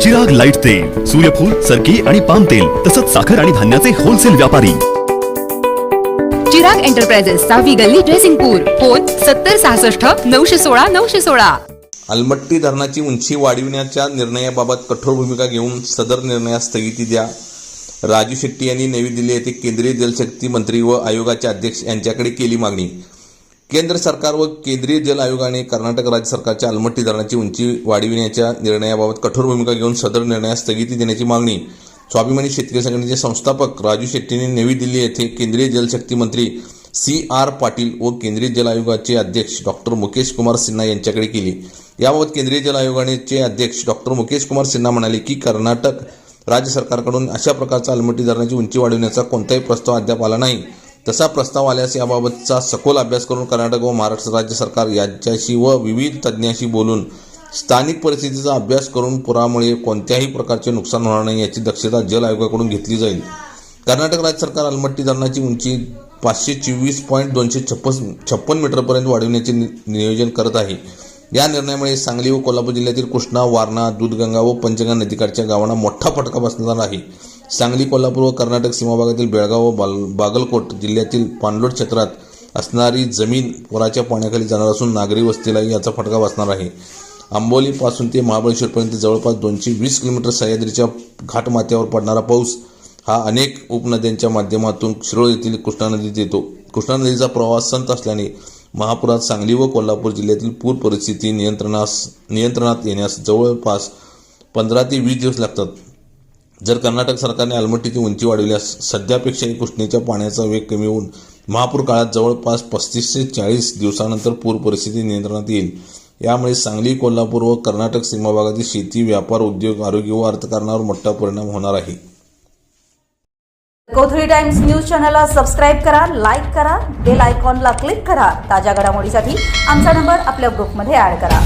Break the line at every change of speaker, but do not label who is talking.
Karnataka light तेल सूर्यफूल सरकी आणि पाम तेल तसंच साखर आणि धान्याचे होलसेल व्यापारी.
चिराग एंटरप्राइजेस सहावी गल्ली ड्रेसिंगपूर फोन सत्तर सहासष्ट नऊशे सोळा नऊशे सोळा.
अलमट्टी धरणाची उंची वाढविण्याच्या निर्णयाबाबत कठोर भूमिका घेऊन सदर निर्णयास स्थगिती द्या. राजू शेट्टी यांनी नवी दिल्ली येथे केंद्रीय जलशक्ती मंत्री व आयोगाचे अध्यक्ष यांच्याकडे केली मागणी. केंद्र सरकार व केंद्रीय जल आयोगाने कर्नाटक राज्य सरकारच्या अलमट्टी धरणाची उंची वाढविण्याच्या निर्णयाबाबत कठोर भूमिका घेऊन सदर निर्णयास स्थगिती देण्याची मागणी. स्वाभिमानी शेतकरी संघटनेचे संस्थापक राजू शेट्टीने नवी दिल्ली येथे केंद्रीय जलशक्ती मंत्री सी आर पाटील व केंद्रीय जल आयोगाचे अध्यक्ष डॉक्टर मुकेश कुमार सिन्हा यांच्याकडे केली. याबाबत केंद्रीय जल आयोगाचे अध्यक्ष डॉक्टर मुकेश कुमार सिन्हा म्हणाले की कर्नाटक राज्य सरकारकडून अशा प्रकारचा अलमट्टी धरणाची उंची वाढविण्याचा कोणताही प्रस्ताव अद्याप आला नाही. तसा प्रस्ताव आल्यास याबाबतचा सखोल अभ्यास करून कर्नाटक व महाराष्ट्र राज्य सरकार यांच्याशी व विविध तज्ज्ञांशी बोलून स्थानिक परिस्थितीचा अभ्यास करून पुरामुळे कोणत्याही प्रकारचे नुकसान होणार नाही याची दक्षता जल आयोगाकडून घेतली जाईल. कर्नाटक राज्य सरकार अलमट्टी धरणाची उंची पाचशे चोवीस पॉईंट दोनशे छप्पन छप्पन मीटरपर्यंत वाढविण्याचे नि- नियोजन करत आहे. या निर्णयामुळे सांगली व कोल्हापूर जिल्ह्यातील कृष्णा वारणा दूधगंगा व पंचगंगा नदीकाठच्या गावांना मोठा फटका बसणार आहे. सांगली कोल्हापूर व कर्नाटक सीमाभागातील बेळगाव व बाल बागलकोट जिल्ह्यातील पाणलोट क्षेत्रात असणारी जमीन पुराच्या पाण्याखाली जाणार असून नागरी वस्तीलाही याचा फटका बसणार आहे. आंबोलीपासून ते महाबळेश्वरपर्यंत जवळपास दोनशे वीस किलोमीटर सह्याद्रीच्या घाटमाथ्यावर पडणारा पाऊस हा अनेक उपनद्यांच्या माध्यमातून शिरोळ येथील कृष्णा नदीत येतो. कृष्णा नदीचा प्रवाह संत असल्याने महापुरात सांगली व कोल्हापूर जिल्ह्यातील पूर परिस्थिती नियंत्रणास नियंत्रणात येण्यास जवळपास पंधरा ते वीस दिवस लागतात. जर कर्नाटक सरकारने अलमट्टीची उंची वाढविल्यास सध्यापेक्षाही कृष्णेच्या पाण्याचा वेग कमी होऊन महापूर काळात जवळपास पस्तीस ते चाळीस दिवसानंतर पूर परिस्थिती नियंत्रणात येईल. यामुळे सांगली कोल्हापूर व कर्नाटक सीमा भागातील शेती व्यापार उद्योग आरोग्य व अर्थकारणावर मोठा परिणाम होणार आहे.
कोथळी टाइम्स न्यूज चॅनलला सबस्क्राईब करा लाईक करा बेल आयकॉनला क्लिक करा. ताज्या घडामोडीसाठी आमचा नंबर आपल्या ग्रुपमध्ये ऍड करा.